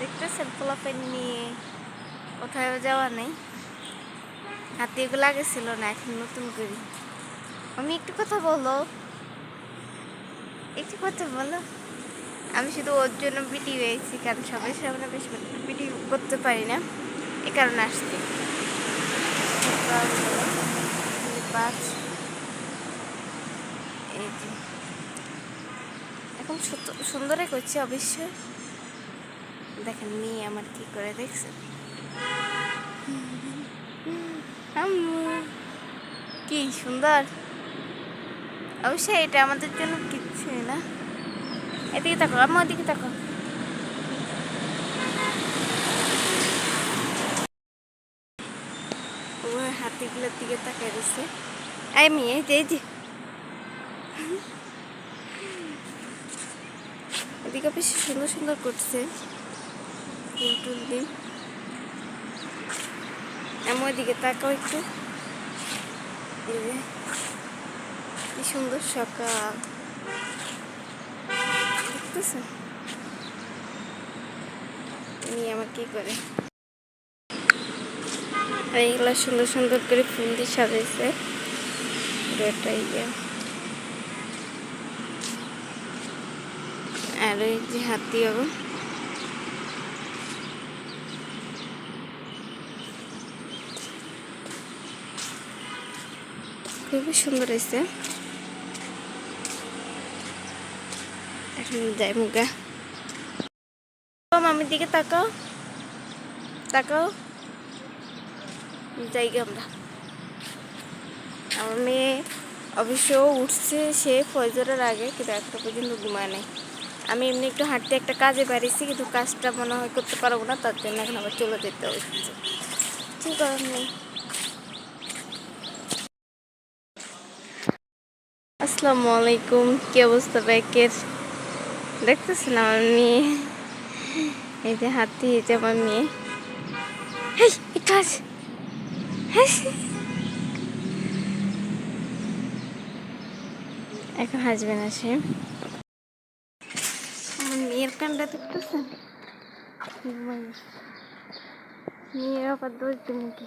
দেখতেছেন পোলাপেন নিয়ে কোথাও যাওয়া নেই। হাতে এগুলো আগে ছিল না এখন নতুন করি। আমি একটু কথা বলো। একটু কথা বলো। আমি শুধু ওর জন্য ভিডিও এসেছি কারণ সবাই সামনে বেশি ভিডিও করতে পারি না। এ কারণে আসছি। এখন সুন্দরই করছি, অবশ্যই। দেখেন মেয়ে আমার কি করে আম্মু, কি সুন্দর। অবশ্যই এটা আমাদের জন্য কিচ্ছু না। এদিকে তাকো আম্মু ওদিকে তাকো। হাতিগুলোর দিকে তাকাই দিচ্ছে এই মেয়ে যে। এদিকে বেশ সুন্দর সুন্দর করছে। ফুল টুল দিন এমন দিকে তাকাও একটু। কি সুন্দর সকাল। দেখতেছেন উনি আমার কি করে? এইগুলো সুন্দর সুন্দর করে ফুল দিয়ে সাজাইছে। এটা ইয়ে। আর ওই যে হাতি হবে খুবই সুন্দর হয়েছে। এখন যাই মুগা মামির দিকে তাকাও। তাকাও। যাই গে আমরা। আমার মেয়ে অবশ্য উঠছে, সে ফজরের আগে, কিন্তু একটা পর্যন্ত ঘুমায় নাই। আমি এমনি একটু হাঁটতে একটা কাজে বেরিয়েছি, কিন্তু কাজটা মনে হয় করতে পারব না, তার জন্য এখন আবার চলে যেতে হচ্ছে। ঠিক করার আসসালামু আলাইকুম। কি অবস্থা ব্যাকের? দেখতেছেন আমার মেয়ে? এই যে হাতি এই যে আমার মেয়ে। একটু আস এখন হাসবে না সে। আমার মেয়ের কানটা দেখতেছেন? মেয়ের আবার দোষ দিন কি?